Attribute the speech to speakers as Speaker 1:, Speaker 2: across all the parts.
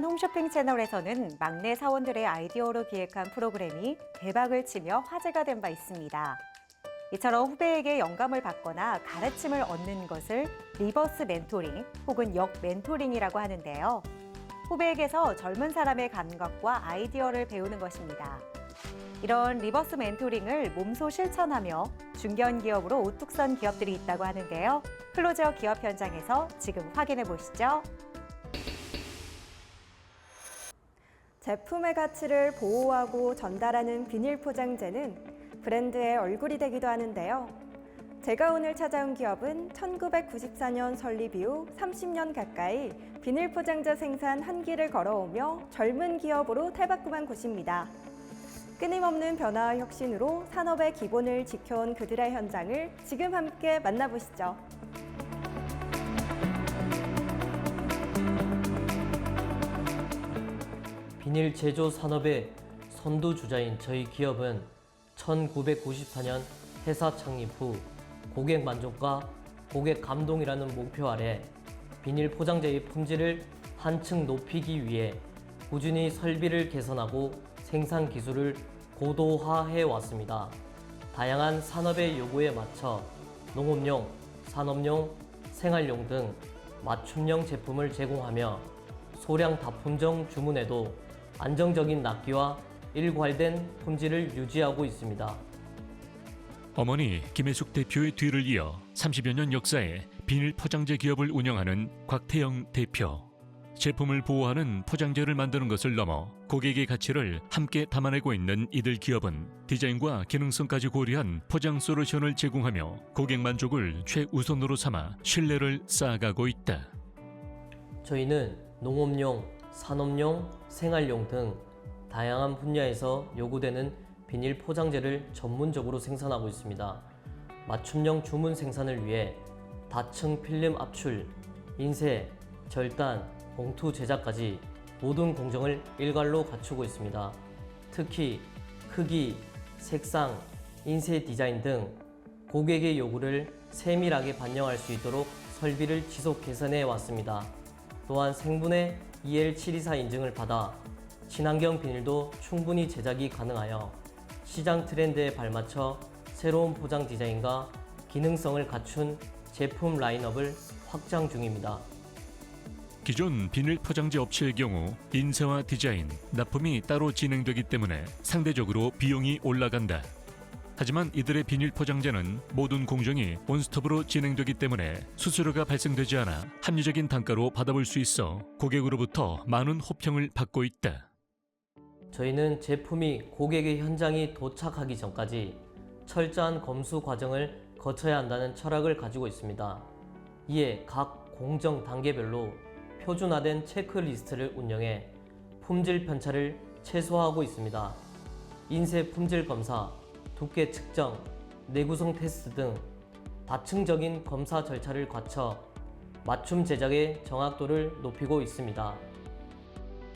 Speaker 1: 다양한 홈쇼핑 채널에서는 막내 사원들의 아이디어로 기획한 프로그램이 대박을 치며 화제가 된 바 있습니다. 이처럼 후배에게 영감을 받거나 가르침을 얻는 것을 리버스 멘토링 혹은 역 멘토링이라고 하는데요. 후배에게서 젊은 사람의 감각과 아이디어를 배우는 것입니다. 이런 리버스 멘토링을 몸소 실천하며 중견 기업으로 우뚝 선 기업들이 있다고 하는데요. 클로저 기업 현장에서 지금 확인해 보시죠.
Speaker 2: 제품의 가치를 보호하고 전달하는 비닐 포장재는 브랜드의 얼굴이 되기도 하는데요. 제가 오늘 찾아온 기업은 1994년 설립 이후 30년 가까이 비닐 포장재 생산 한 길을 걸어오며 젊은 기업으로 탈바꿈한 곳입니다. 끊임없는 변화와 혁신으로 산업의 기본을 지켜온 그들의 현장을 지금 함께 만나보시죠.
Speaker 3: 비닐 제조 산업의 선두주자인 저희 기업은 1994년 회사 창립 후 고객 만족과 고객 감동이라는 목표 아래 비닐 포장재의 품질을 한층 높이기 위해 꾸준히 설비를 개선하고 생산 기술을 고도화해 왔습니다. 다양한 산업의 요구에 맞춰 농업용, 산업용, 생활용 등 맞춤형 제품을 제공하며 소량 다품종 주문에도 안정적인 납기와 일괄된 품질을 유지하고 있습니다.
Speaker 4: 어머니 김혜숙 대표의 뒤를 이어 30여 년 역사의 비닐 포장재 기업을 운영하는 곽태영 대표. 제품을 보호하는 포장재를 만드는 것을 넘어 고객의 가치를 함께 담아내고 있는 이들 기업은 디자인과 기능성까지 고려한 포장 솔루션을 제공하며 고객 만족을 최우선으로 삼아 신뢰를 쌓아가고 있다.
Speaker 3: 저희는 농업용, 산업용, 생활용 등 다양한 분야에서 요구되는 비닐 포장재를 전문적으로 생산하고 있습니다. 맞춤형 주문 생산을 위해 다층 필름 압출, 인쇄, 절단, 봉투 제작까지 모든 공정을 일괄로 갖추고 있습니다. 특히 크기, 색상, 인쇄 디자인 등 고객의 요구를 세밀하게 반영할 수 있도록 설비를 지속 개선해 왔습니다. 또한 생분해 EL724 인증을 받아 친환경 비닐도 충분히 제작이 가능하여 시장 트렌드에 발맞춰 새로운 포장 디자인과 기능성을 갖춘 제품 라인업을 확장 중입니다.
Speaker 4: 기존 비닐 포장재 업체의 경우 인쇄와 디자인, 납품이 따로 진행되기 때문에 상대적으로 비용이 올라간다. 하지만 이들의 비닐 포장재는 모든 공정이 원스톱으로 진행되기 때문에 수수료가 발생되지 않아 합리적인 단가로 받아볼 수 있어 고객으로부터 많은 호평을 받고 있다.
Speaker 3: 저희는 제품이 고객의 현장이 도착하기 전까지 철저한 검수 과정을 거쳐야 한다는 철학을 가지고 있습니다. 이에 각 공정 단계별로 표준화된 체크리스트를 운영해 품질 편차를 최소화하고 있습니다. 인쇄 품질 검사, 두께 측정, 내구성 테스트 등 다층적인 검사 절차를 거쳐 맞춤 제작의 정확도를 높이고 있습니다.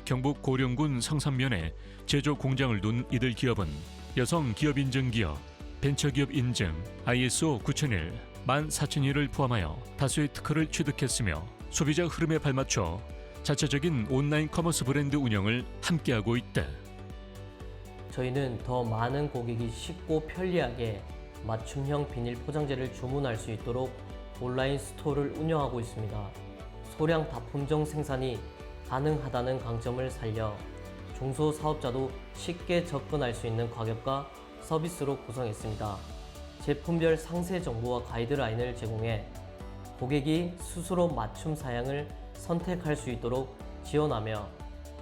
Speaker 4: 경북 고령군 성산면에 제조 공장을 둔 이들 기업은 여성 기업 인증 기업, 벤처기업 인증, ISO 9001, 14001을 포함하여 다수의 특허를 취득했으며 소비자 흐름에 발맞춰 자체적인 온라인 커머스 브랜드 운영을 함께하고 있다.
Speaker 3: 저희는 더 많은 고객이 쉽고 편리하게 맞춤형 비닐 포장재를 주문할 수 있도록 온라인 스토어를 운영하고 있습니다. 소량 다품종 생산이 가능하다는 강점을 살려 중소 사업자도 쉽게 접근할 수 있는 가격과 서비스로 구성했습니다. 제품별 상세 정보와 가이드라인을 제공해 고객이 스스로 맞춤 사양을 선택할 수 있도록 지원하며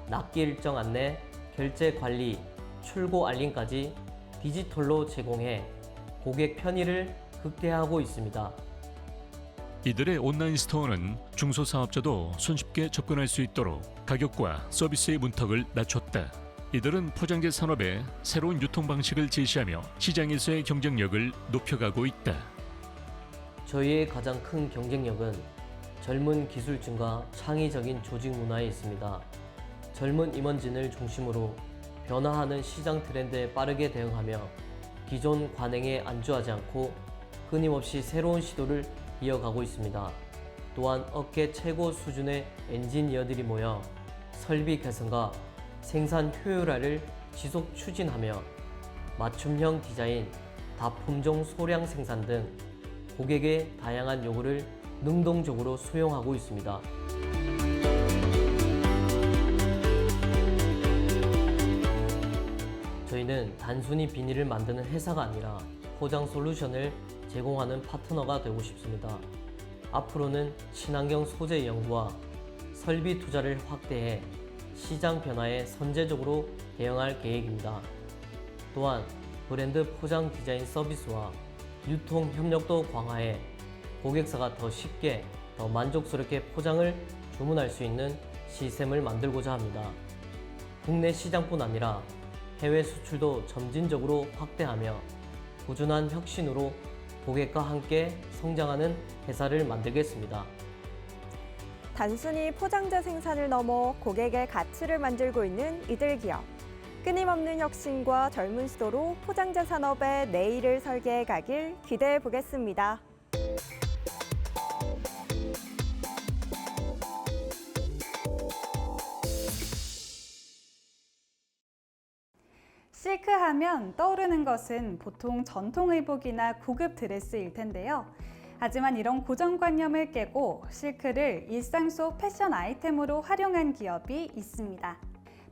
Speaker 3: 납기 일정 안내, 결제 관리, 출고 알림까지 디지털로 제공해 고객 편의를 극대화하고 있습니다.
Speaker 4: 이들의 온라인 스토어는 중소사업자도 손쉽게 접근할 수 있도록 가격과 서비스의 문턱을 낮췄다. 이들은 포장재 산업의 새로운 유통 방식을 제시하며 시장에서의 경쟁력을 높여가고 있다.
Speaker 3: 저희의 가장 큰 경쟁력은 젊은 기술진과 창의적인 조직 문화에 있습니다. 젊은 임원진을 중심으로 변화하는 시장 트렌드에 빠르게 대응하며 기존 관행에 안주하지 않고 끊임없이 새로운 시도를 이어가고 있습니다. 또한 업계 최고 수준의 엔지니어들이 모여 설비 개선과 생산 효율화를 지속 추진하며 맞춤형 디자인, 다품종 소량 생산 등 고객의 다양한 요구를 능동적으로 수용하고 있습니다. 저희는 단순히 비닐을 만드는 회사가 아니라 포장 솔루션을 제공하는 파트너가 되고 싶습니다. 앞으로는 친환경 소재 연구와 설비 투자를 확대해 시장 변화에 선제적으로 대응할 계획입니다. 또한 브랜드 포장 디자인 서비스와 유통 협력도 강화해 고객사가 더 쉽게 더 만족스럽게 포장을 주문할 수 있는 시스템을 만들고자 합니다. 국내 시장뿐 아니라 해외 수출도 점진적으로 확대하며 꾸준한 혁신으로 고객과 함께 성장하는 회사를 만들겠습니다.
Speaker 2: 단순히 포장재 생산을 넘어 고객의 가치를 만들고 있는 이들 기업. 끊임없는 혁신과 젊은 시도로 포장재 산업의 내일을 설계해 가길 기대해 보겠습니다.
Speaker 5: 실크 하면 떠오르는 것은 보통 전통 의복이나 고급 드레스일 텐데요. 하지만 이런 고정관념을 깨고 실크를 일상 속 패션 아이템으로 활용한 기업이 있습니다.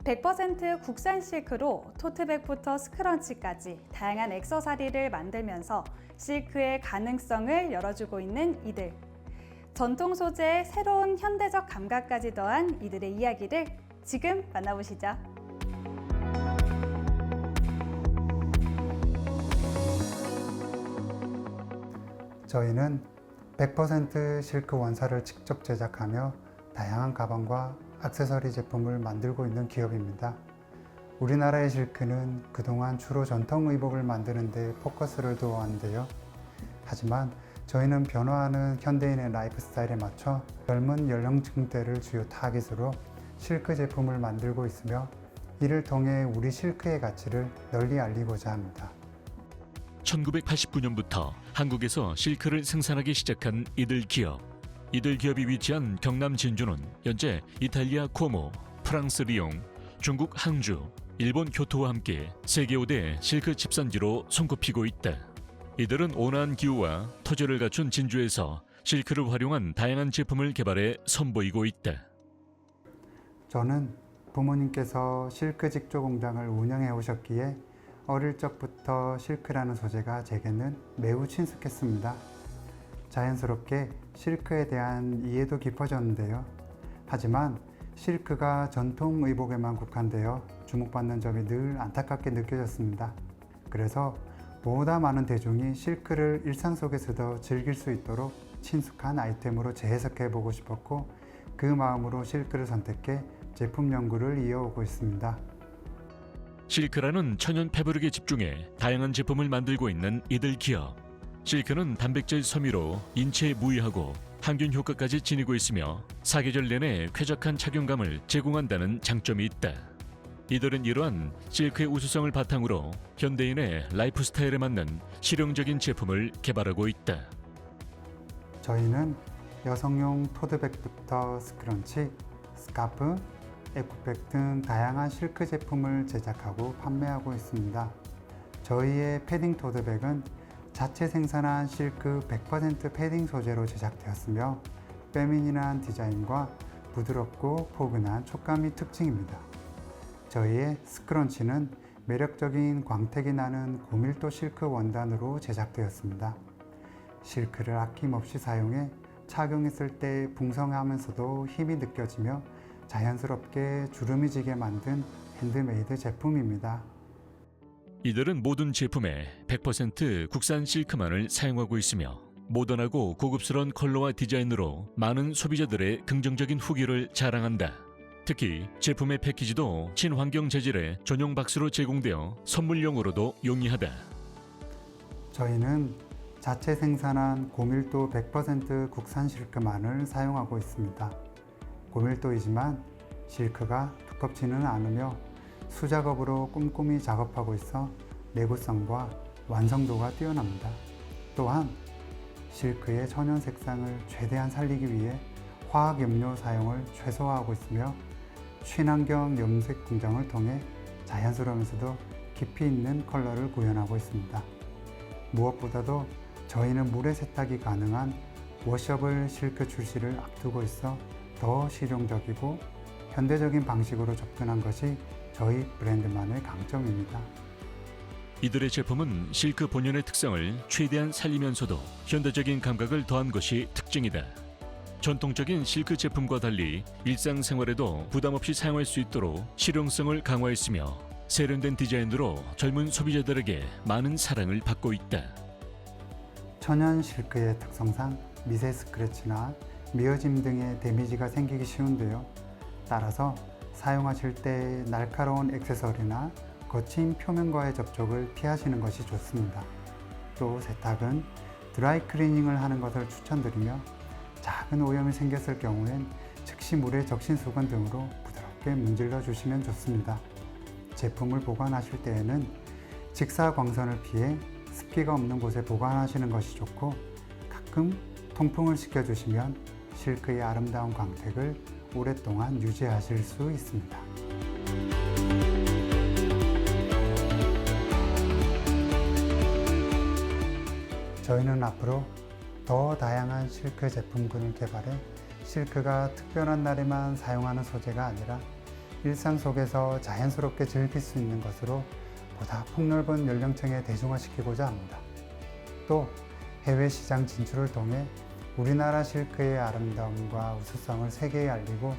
Speaker 5: 100% 국산 실크로 토트백부터 스크런치까지 다양한 액세서리를 만들면서 실크의 가능성을 열어주고 있는 이들. 전통 소재의 새로운 현대적 감각까지 더한 이들의 이야기를 지금 만나보시죠.
Speaker 6: 저희는 100% 실크 원사를 직접 제작하며 다양한 가방과 액세서리 제품을 만들고 있는 기업입니다. 우리나라의 실크는 그동안 주로 전통 의복을 만드는 데 포커스를 두어왔는데요. 하지만 저희는 변화하는 현대인의 라이프 스타일에 맞춰 젊은 연령층대를 주요 타깃으로 실크 제품을 만들고 있으며 이를 통해 우리 실크의 가치를 널리 알리고자 합니다.
Speaker 4: 1989년부터 한국에서 실크를 생산하기 시작한 이들 기업. 이들 기업이 위치한 경남 진주는 현재 이탈리아 코모, 프랑스 리옹, 중국 항주, 일본 교토와 함께 세계 5대 실크 집산지로 손꼽히고 있다. 이들은 온화한 기후와 토지를 갖춘 진주에서 실크를 활용한 다양한 제품을 개발해 선보이고 있다.
Speaker 6: 저는 부모님께서 실크 직조 공장을 운영해 오셨기에 어릴 적부터 실크라는 소재가 제게는 매우 친숙했습니다. 자연스럽게 실크에 대한 이해도 깊어졌는데요. 하지만 실크가 전통 의복에만 국한되어 주목받는 점이 늘 안타깝게 느껴졌습니다. 그래서 보다 많은 대중이 실크를 일상 속에서도 즐길 수 있도록 친숙한 아이템으로 재해석해 보고 싶었고 그 마음으로 실크를 선택해 제품 연구를 이어오고 있습니다.
Speaker 4: 실크라는 천연 패브릭에 집중해 다양한 제품을 만들고 있는 이들 기업. 실크는 단백질 섬유로 인체에 무해하고 항균 효과까지 지니고 있으며 사계절 내내 쾌적한 착용감을 제공한다는 장점이 있다. 이들은 이러한 실크의 우수성을 바탕으로 현대인의 라이프 스타일에 맞는 실용적인 제품을 개발하고 있다.
Speaker 6: 저희는 여성용 토드백부터 스크런치, 스카프, 에코백 등 다양한 실크 제품을 제작하고 판매하고 있습니다. 저희의 패딩 토드백은 자체 생산한 실크 100% 패딩 소재로 제작되었으며 페미닌한 디자인과 부드럽고 포근한 촉감이 특징입니다. 저희의 스크런치는 매력적인 광택이 나는 고밀도 실크 원단으로 제작되었습니다. 실크를 아낌없이 사용해 착용했을 때 풍성하면서도 힘이 느껴지며 자연스럽게 주름이 지게 만든 핸드메이드 제품입니다.
Speaker 4: 이들은 모든 제품에 100% 국산 실크만을 사용하고 있으며 모던하고 고급스러운 컬러와 디자인으로 많은 소비자들의 긍정적인 후기를 자랑한다. 특히 제품의 패키지도 친환경 재질의 전용 박스로 제공되어 선물용으로도 용이하다.
Speaker 6: 저희는 자체 생산한 고밀도 100% 국산 실크만을 사용하고 있습니다. 고밀도이지만 실크가 두껍지는 않으며 수작업으로 꼼꼼히 작업하고 있어 내구성과 완성도가 뛰어납니다. 또한 실크의 천연 색상을 최대한 살리기 위해 화학 염료 사용을 최소화하고 있으며 친환경 염색 공정을 통해 자연스러우면서도 깊이 있는 컬러를 구현하고 있습니다. 무엇보다도 저희는 물에 세탁이 가능한 워셔블 실크 출시를 앞두고 있어 더 실용적이고 현대적인 방식으로 접근한 것이 저희 브랜드만의 강점입니다.
Speaker 4: 이들의 제품은 실크 본연의 특성을 최대한 살리면서도 현대적인 감각을 더한 것이 특징이다. 전통적인 실크 제품과 달리 일상생활에도 부담 없이 사용할 수 있도록 실용성을 강화했으며 세련된 디자인으로 젊은 소비자들에게 많은 사랑을 받고 있다.
Speaker 6: 천연 실크의 특성상 미세 스크래치나 미어짐 등의 데미지가 생기기 쉬운데요. 따라서 사용하실 때 날카로운 액세서리나 거친 표면과의 접촉을 피하시는 것이 좋습니다. 또 세탁은 드라이 클리닝을 하는 것을 추천드리며 작은 오염이 생겼을 경우엔 즉시 물에 적신 수건 등으로 부드럽게 문질러 주시면 좋습니다. 제품을 보관하실 때에는 직사 광선을 피해 습기가 없는 곳에 보관하시는 것이 좋고 가끔 통풍을 시켜주시면 실크의 아름다운 광택을 오랫동안 유지하실 수 있습니다. 저희는 앞으로 더 다양한 실크 제품군을 개발해 실크가 특별한 날에만 사용하는 소재가 아니라 일상 속에서 자연스럽게 즐길 수 있는 것으로 보다 폭넓은 연령층에 대중화시키고자 합니다. 또 해외 시장 진출을 통해 우리나라 실크의 아름다움과 우수성을 세계에 알리고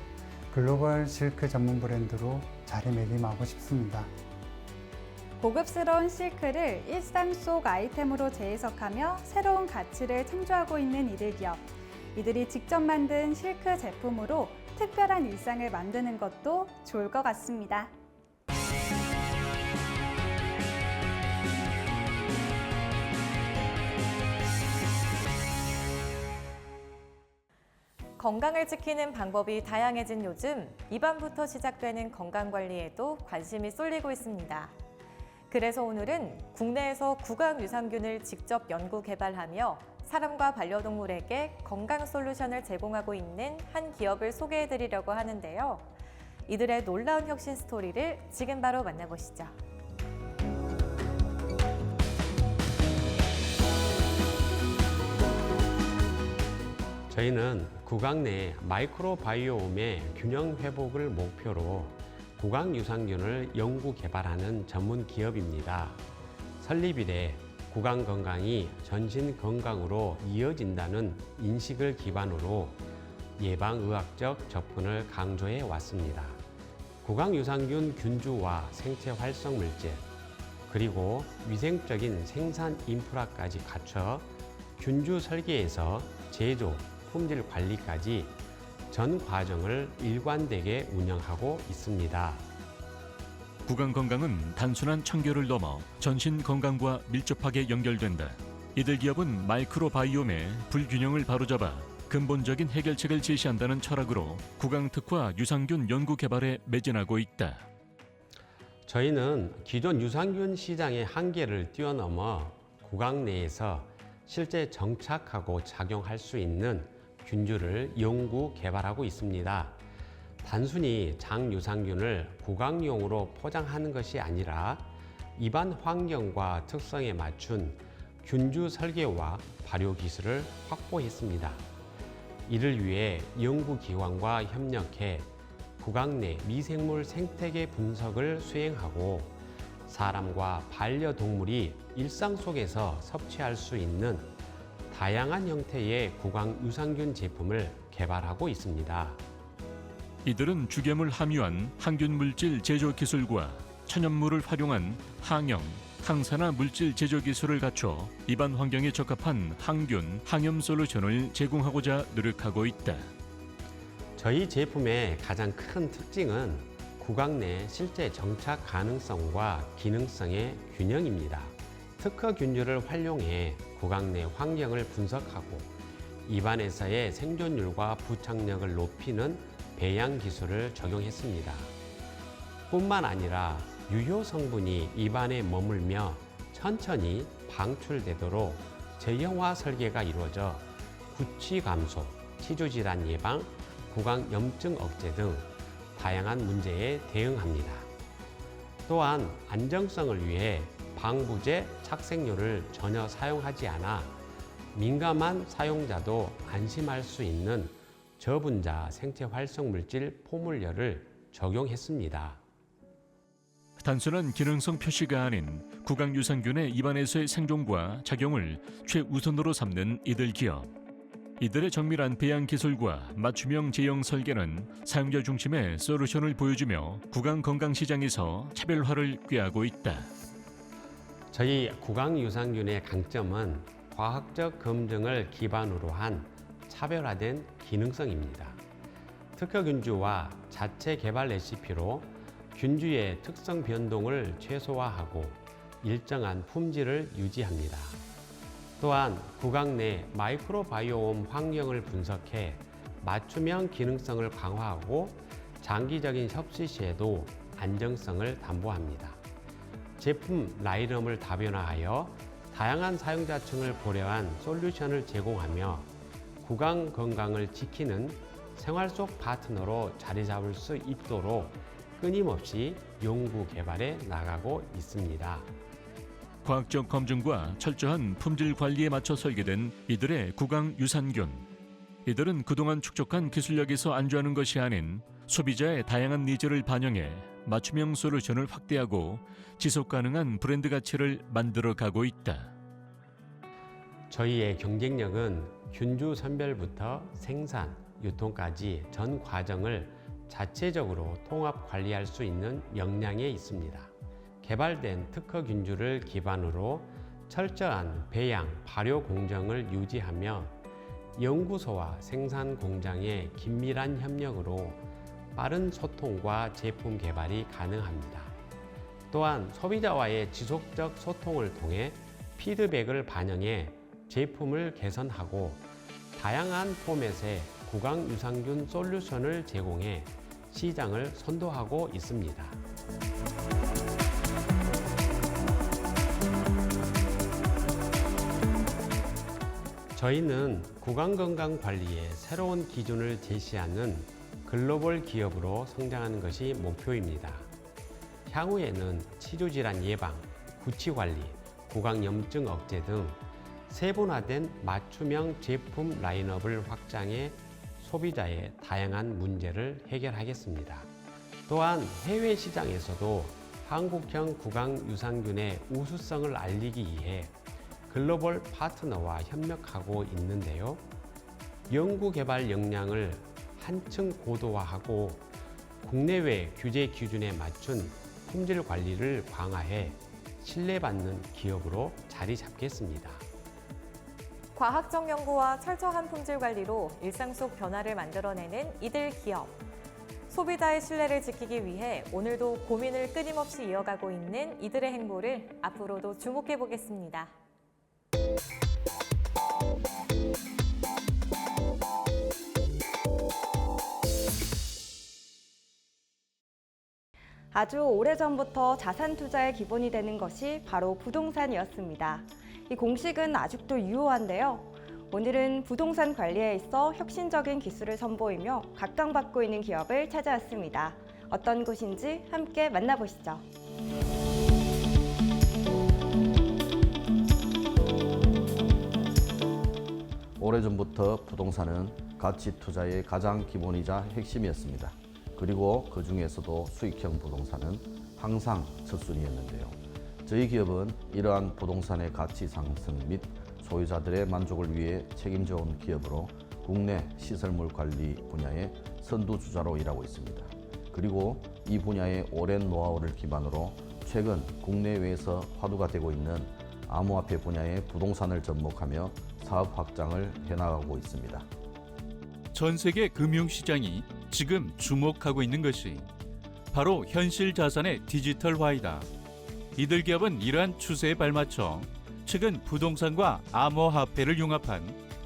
Speaker 6: 글로벌 실크 전문 브랜드로 자리매김하고 싶습니다.
Speaker 5: 고급스러운 실크를 일상 속 아이템으로 재해석하며 새로운 가치를 창조하고 있는 이들 기업. 이들이 직접 만든 실크 제품으로 특별한 일상을 만드는 것도 좋을 것 같습니다.
Speaker 7: 건강을 지키는 방법이 다양해진 요즘 입안부터 시작되는 건강관리에도 관심이 쏠리고 있습니다. 그래서 오늘은 국내에서 구강 유산균을 직접 연구 개발하며 사람과 반려동물에게 건강 솔루션을 제공하고 있는 한 기업을 소개해 드리려고 하는데요. 이들의 놀라운 혁신 스토리를 지금 바로 만나보시죠.
Speaker 8: 저희는 구강 내 마이크로바이오옴의 균형 회복을 목표로 구강 유산균을 연구 개발하는 전문 기업입니다. 설립 이래 구강 건강이 전신 건강으로 이어진다는 인식을 기반으로 예방의학적 접근을 강조해 왔습니다. 구강 유산균 균주와 생체 활성 물질, 그리고 위생적인 생산 인프라까지 갖춰 균주 설계에서 제조, 품질 관리까지 전 과정을 일관되게 운영하고 있습니다.
Speaker 4: 구강 건강은 단순한 청결을 넘어 전신 건강과 밀접하게 연결된다. 이들 기업은 마이크로바이옴의 불균형을 바로잡아 근본적인 해결책을 제시한다는 철학으로 구강 특화 유산균 연구 개발에 매진하고 있다.
Speaker 8: 저희는 기존 유산균 시장의 한계를 뛰어넘어 구강 내에서 실제 정착하고 작용할 수 있는 균주를 연구 개발하고 있습니다. 단순히 장유산균을 구강용으로 포장하는 것이 아니라 입안 환경과 특성에 맞춘 균주 설계와 발효 기술을 확보했습니다. 이를 위해 연구기관과 협력해 구강 내 미생물 생태계 분석을 수행하고 사람과 반려동물이 일상 속에서 섭취할 수 있는 다양한 형태의 구강 유산균 제품을 개발하고 있습니다.
Speaker 4: 이들은 주괴물 함유한 항균 물질 제조 기술과 천연물을 활용한 항염, 항산화 물질 제조 기술을 갖춰 입안 환경에 적합한 항균, 항염 솔루션을 제공하고자 노력하고 있다.
Speaker 8: 저희 제품의 가장 큰 특징은 구강 내 실제 정착 가능성과 기능성의 균형입니다. 특허 균주를 활용해 구강 내 환경을 분석하고 입안에서의 생존율과 부착력을 높이는 배양 기술을 적용했습니다. 뿐만 아니라 유효 성분이 입안에 머물며 천천히 방출되도록 제형화 설계가 이루어져 구취 감소, 치주 질환 예방, 구강 염증 억제 등 다양한 문제에 대응합니다. 또한 안정성을 위해 방부제 착색료를 전혀 사용하지 않아 민감한 사용자도 안심할 수 있는 저분자 생체 활성 물질 포물열을 적용했습니다.
Speaker 4: 단순한 기능성 표시가 아닌 구강 유산균의 입안에서의 생존과 작용을 최우선으로 삼는 이들 기업. 이들의 정밀한 배양 기술과 맞춤형 제형 설계는 사용자 중심의 솔루션을 보여주며 구강 건강 시장에서 차별화를 꾀하고 있다.
Speaker 8: 저희 구강유산균의 강점은 과학적 검증을 기반으로 한 차별화된 기능성입니다. 특허 균주와 자체 개발 레시피로 균주의 특성 변동을 최소화하고 일정한 품질을 유지합니다. 또한 구강 내 마이크로바이옴 환경을 분석해 맞춤형 기능성을 강화하고 장기적인 협시 시에도 안정성을 담보합니다. 제품 라인업을 다변화하여 다양한 사용자층을 고려한 솔루션을 제공하며 구강 건강을 지키는 생활 속 파트너로 자리 잡을 수 있도록 끊임없이 연구 개발해 나가고 있습니다.
Speaker 4: 과학적 검증과 철저한 품질 관리에 맞춰 설계된 이들의 구강 유산균. 이들은 그동안 축적한 기술력에서 안주하는 것이 아닌 소비자의 다양한 니즈를 반영해 맞춤형 솔루션을 확대하고 지속 가능한 브랜드 가치를 만들어 가고 있다.
Speaker 8: 저희의 경쟁력은 균주 선별부터 생산, 유통까지 전 과정을 자체적으로 통합 관리할 수 있는 역량에 있습니다. 개발된 특허 균주를 기반으로 철저한 배양, 발효 공정을 유지하며 연구소와 생산 공장의 긴밀한 협력으로 빠른 소통과 제품 개발이 가능합니다. 또한 소비자와의 지속적 소통을 통해 피드백을 반영해 제품을 개선하고 다양한 포맷의 구강 유산균 솔루션을 제공해 시장을 선도하고 있습니다. 저희는 구강 건강 관리에 새로운 기준을 제시하는 글로벌 기업으로 성장하는 것이 목표입니다. 향후에는 치료질환 예방, 구치 관리, 구강 염증 억제 등 세분화된 맞춤형 제품 라인업을 확장해 소비자의 다양한 문제를 해결하겠습니다. 또한 해외 시장에서도 한국형 구강 유산균의 우수성을 알리기 위해 글로벌 파트너와 협력하고 있는데요. 연구 개발 역량을 한층 고도화하고 국내외 규제 기준에 맞춘 품질 관리를 강화해 신뢰받는 기업으로 자리 잡겠습니다.
Speaker 7: 과학적 연구와 철저한 품질 관리로 일상 속 변화를 만들어내는 이들 기업. 소비자의 신뢰를 지키기 위해 오늘도 고민을 끊임없이 이어가고 있는 이들의 행보를 앞으로도 주목해 보겠습니다.
Speaker 2: 아주 오래전부터 자산 투자의 기본이 되는 것이 바로 부동산이었습니다. 이 공식은 아직도 유효한데요. 오늘은 부동산 관리에 있어 혁신적인 기술을 선보이며 각광받고 있는 기업을 찾아왔습니다. 어떤 곳인지 함께 만나보시죠.
Speaker 9: 오래전부터 부동산은 가치 투자의 가장 기본이자 핵심이었습니다. 그리고 그 중에서도 수익형 부동산은 항상 첫 순위였는데요. 저희 기업은 이러한 부동산의 가치 상승 및 소유자들의 만족을 위해 책임져 온 기업으로 국내 시설물 관리 분야의 선두주자로 일하고 있습니다. 그리고 이 분야의 오랜 노하우를 기반으로 최근 국내외에서 화두가 되고 있는 암호화폐 분야의 부동산을 접목하며 사업 확장을 해나가고 있습니다.
Speaker 10: 전 세계 금융시장이 지금 주목하고 있는 것이 바로 현실 자산의 디지털화이다. 이들 기업은 이러한 추세에 발맞춰 최근 부동산과 암호화폐를 융합한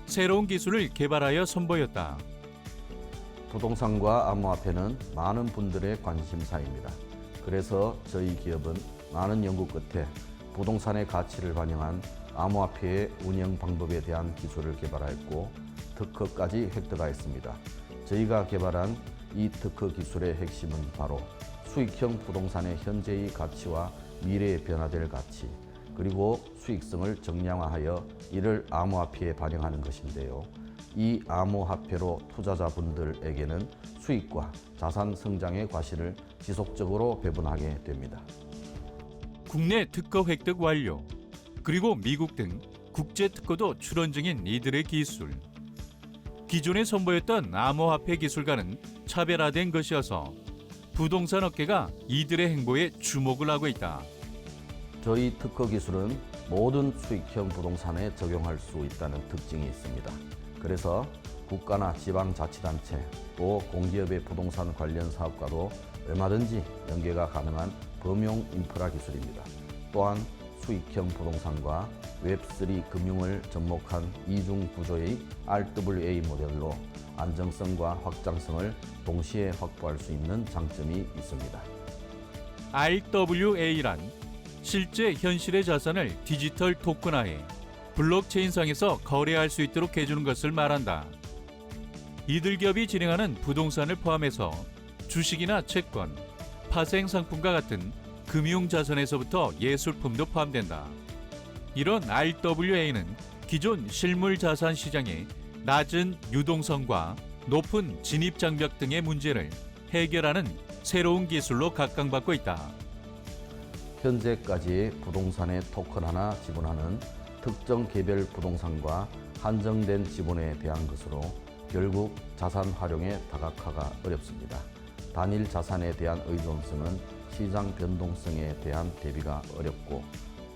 Speaker 10: 새로운 기술을 개발하여 선보였다.
Speaker 9: 부동산과 암호화폐는 많은 분들의 관심사입니다. 그래서 저희 기업은 많은 연구 끝에 부동산의 가치를 반영한 암호화폐의 운영 방법에 대한 기술을 개발하였고 특허까지 획득하였습니다. 저희가 개발한 이 특허 기술의 핵심은 바로 수익형 부동산의 현재의 가치와 미래에 변화될 가치, 그리고 수익성을 정량화하여 이를 암호화폐에 반영하는 것인데요. 이 암호화폐로 투자자분들에게는 수익과 자산 성장의 과실을 지속적으로 배분하게 됩니다.
Speaker 10: 국내 특허 획득 완료. 그리고 미국 등 국제 특허도 출원 중인 이들의 기술. 기존에 선보였던 암호화폐 기술과는 차별화된 것이어서 부동산 업계가 이들의 행보에 주목을 하고 있다.
Speaker 9: 저희 특허 기술은 모든 수익형 부동산에 적용할 수 있다는 특징이 있습니다. 그래서 국가나 지방자치단체 또 공기업의 부동산 관련 사업과도 얼마든지 연계가 가능한 범용 인프라 기술입니다. 또한 수익형 부동산과 웹3 금융을 접목한 이중 구조의 RWA 모델로 안정성과 확장성을 동시에 확보할 수 있는 장점이 있습니다.
Speaker 10: RWA란 실제 현실의 자산을 디지털 토큰화해 블록체인상에서 거래할 수 있도록 해주는 것을 말한다. 이들 기업이 진행하는 부동산을 포함해서 주식이나 채권, 파생 상품과 같은 금융 자산에서부터 예술품도 포함된다. 이런 RWA는 기존 실물 자산 시장의 낮은 유동성과 높은 진입 장벽 등의 문제를 해결하는 새로운 기술로 각광받고 있다.
Speaker 9: 현재까지의 부동산의 토큰 하나 지분하는 특정 개별 부동산과 한정된 지분에 대한 것으로 결국 자산 활용의 다각화가 어렵습니다. 단일 자산에 대한 의존성은 시장 변동성에 대한 대비가 어렵고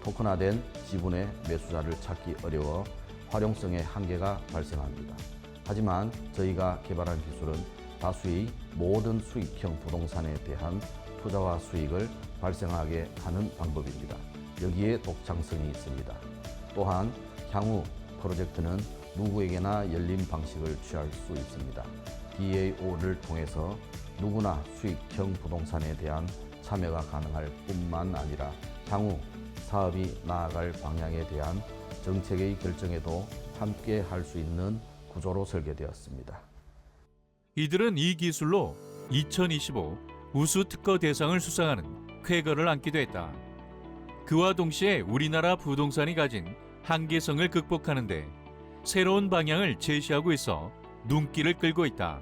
Speaker 9: 토큰화된 지분의 매수자를 찾기 어려워 활용성의 한계가 발생합니다. 하지만 저희가 개발한 기술은 다수의 모든 수익형 부동산에 대한 투자와 수익을 발생하게 하는 방법입니다. 여기에 독창성이 있습니다. 또한 향후 프로젝트는 누구에게나 열린 방식을 취할 수 있습니다. DAO를 통해서 누구나 수익형 부동산에 대한 참여가 가능할 뿐만 아니라 향후 사업이 나아갈 방향에 대한 정책의 결정에도 함께 할 수 있는 구조로 설계되었습니다.
Speaker 10: 이들은 이 기술로 2025 우수 특허 대상을 수상하는 쾌거를 안기도 했다. 그와 동시에 우리나라 부동산이 가진 한계성을 극복하는데 새로운 방향을 제시하고 있어 눈길을 끌고 있다.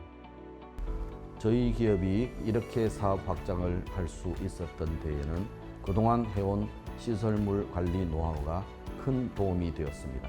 Speaker 9: 저희 기업이 이렇게 사업 확장을 할 수 있었던 데에는 그동안 해온 시설물 관리 노하우가 큰 도움이 되었습니다.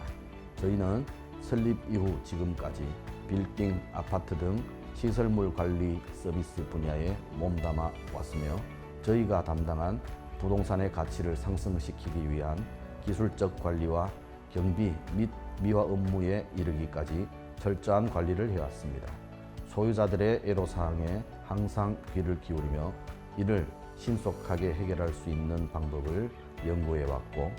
Speaker 9: 저희는 설립 이후 지금까지 빌딩, 아파트 등 시설물 관리 서비스 분야에 몸담아 왔으며 저희가 담당한 부동산의 가치를 상승시키기 위한 기술적 관리와 경비 및 미화 업무에 이르기까지 철저한 관리를 해왔습니다. 소유자들의 애로사항에 항상 귀를 기울이며 이를 신속하게 해결할 수 있는 방법을 연구해왔고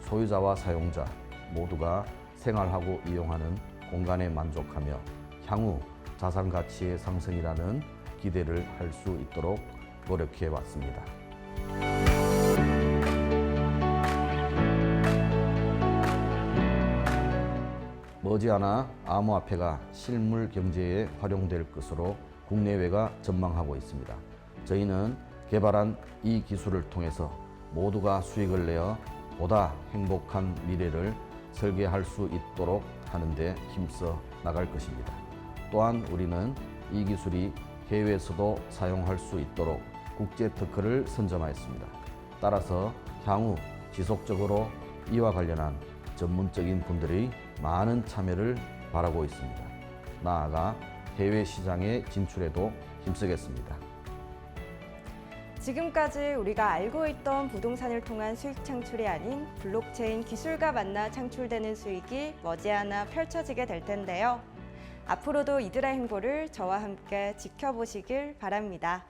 Speaker 9: 소유자와 사용자 모두가 생활하고 이용하는 공간에 만족하며 향후 자산 가치의 상승이라는 기대를 할 수 있도록 노력해 왔습니다. 머지않아 암호화폐가 실물 경제에 활용될 것으로 국내외가 전망하고 있습니다. 저희는 개발한 이 기술을 통해서 모두가 수익을 내어 보다 행복한 미래를 설계할 수 있도록 하는데 힘써 나갈 것입니다. 또한 우리는 이 기술이 해외에서도 사용할 수 있도록 국제 특허를 선점하였습니다. 따라서 향후 지속적으로 이와 관련한 전문적인 분들의 많은 참여를 바라고 있습니다. 나아가 해외 시장의 진출에도 힘쓰겠습니다.
Speaker 2: 지금까지 우리가 알고 있던 부동산을 통한 수익 창출이 아닌 블록체인 기술과 만나 창출되는 수익이 머지않아 펼쳐지게 될 텐데요. 앞으로도 이들의 행보를 저와 함께 지켜보시길 바랍니다.